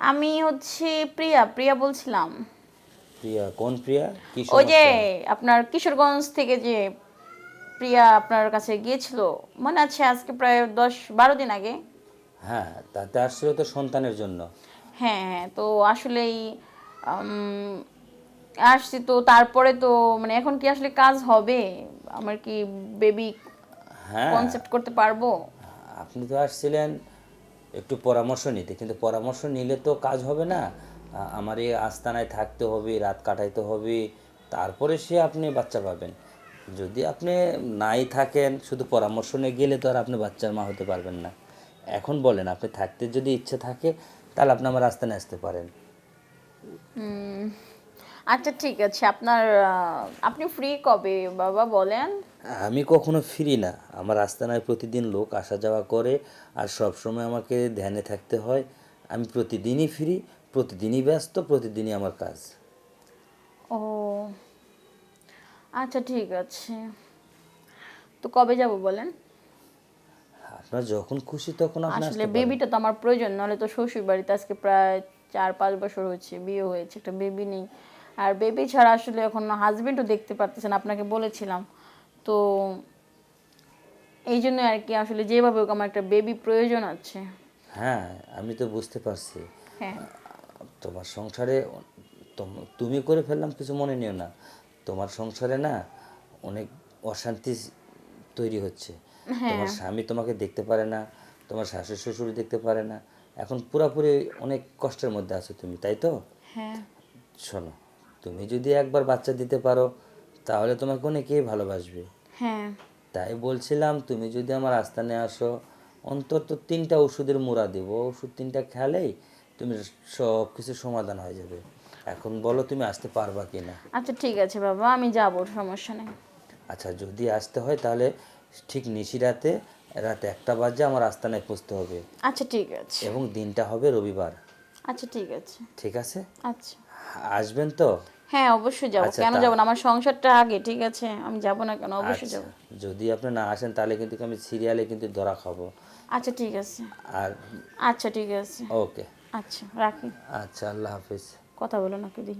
আমি হচ্ছে প্রিয়া প্রিয়া বলছিলাম। প্রিয়া কোন প্রিয়া? কি ওই যে আপনার কিশোরগঞ্জ থেকে যে প্রিয়া আপনার কাছে গিয়েছিল মনে আছে আজকে প্রায় দশ বারো দিন আগে? হ্যাঁ তাতে আসছিল তো সন্তানের জন্য। হ্যাঁ হ্যাঁ তো আসলেই আসছি তো তারপরে তো মানে এখন কি আসলে কাজ হবে? আমার কি বেবি হ্যাঁ। কনসেপ্ট করতে পারব? আপনি তো আসছিলেন একটু পরামর্শ নিতে। কিন্তু পরামর্শ নিলে তো কাজ হবে না। আমার এই আস্তানায় থাকতে হবে, রাত কাটাইতে হবে, তারপরে সে আপনি বাচ্চা পাবেন। যদি আপনি নাই থাকেন, শুধু পরামর্শ নিয়ে গেলে তো আর আপনি বাচ্চার মা হতে পারবেন না। এখন বলেন, আপনি থাকতে যদি ইচ্ছে থাকে, তাহলে আপনি আমার আস্তানায় আসতে পারেন। আচ্ছা ঠিক আছে। আপনার আপনি ফ্রি কবে? বাবা বলেন। আমি কখনো ফিরি না। আমার আস্তানায় প্রতিদিন লোক আসা যাওয়া করে আর সব সময় আমাকে ধ্যানে থাকতে হয়। আমি প্রতিদিনই ফিরি প্রতিদিনই ব্যস্ত প্রতিদিনই আমার কাজ। ও আচ্ছা ঠিক আছে। তো কবে যাব বলেন? আপনার যখন খুশি তখন আপনি আসলে। বেবিটা তো আমার প্রয়োজন নাহলে তো শ্বশুর বাড়িতে আজকে প্রায় চার পাঁচ বছর হয়েছে বিয়ে হয়েছে একটা বেবি নেই। আর বেবি ছাড়া আসলে এখন হাজবেন্ডও দেখতে পারতেছেন আপনাকে বলেছিলাম। তো এই জন্য আর কি আসলে যেভাবে হোক আমার একটা বেবি প্রয়োজন আছে। হ্যাঁ আমি তো বুঝতে পারছি। হ্যাঁ। তোমার সংসারে তুমি করে ফেললাম কিছু মনে নিও না। তোমার সংসারে না অনেক অশান্তি তৈরি হচ্ছে। তোমার স্বামী তোমাকে দেখতে পারে না তোমার শাশুড়ি শ্বশুর দেখতে পারে না। এখন পুরাপুরি অনেক কষ্টের মধ্যে আছো তুমি তাই তো? হ্যাঁ। শোনো তুমি যদি একবার বাচ্চা দিতে পারো তাহলে তোমাকে অনেকেই ভালোবাসবে। হ্যাঁ। তাই বলছিলাম তুমি যদি আমার আস্থানে আসো অন্তত তিনটা ওষুধের মুড়া দেবো। ওষুধ তিনটা খেলেই তুমি সব কিছু সমাধান হয়ে যাবে। এখন বলো তুমি আসতে পারবা কি না আচ্ছা ঠিক আছে বাবা আমি যাব সমস্যা নেই। আচ্ছা যদি আসতে হয় তাহলে ঠিক নিশি রাতে রাত একটা বাজে আমার আস্তানায় পৌঁছতে হবে। আচ্ছা ঠিক আছে। এবং দিনটা হবে রবিবার। আচ্ছা ঠিক আছে। ঠিক আছে? আচ্ছা। আসবেন তো? হ্যাঁ অবশ্যই যাব। আচ্ছা, কেন যাব না? আমার সংসারটা আগে ঠিক আছে? আমি যাব না কেন? অবশ্যই যাব যাব। যদি আপনি না আসেন তাহলে কিন্তু আমি সিরিয়ালে কিন্তু ধরা খাব। আচ্ছা ঠিক আছে। আর আচ্ছা ঠিক আছে। ওকে। আচ্ছা রাখি। আচ্ছা আল্লাহ হাফিজ। কথা বলো না কি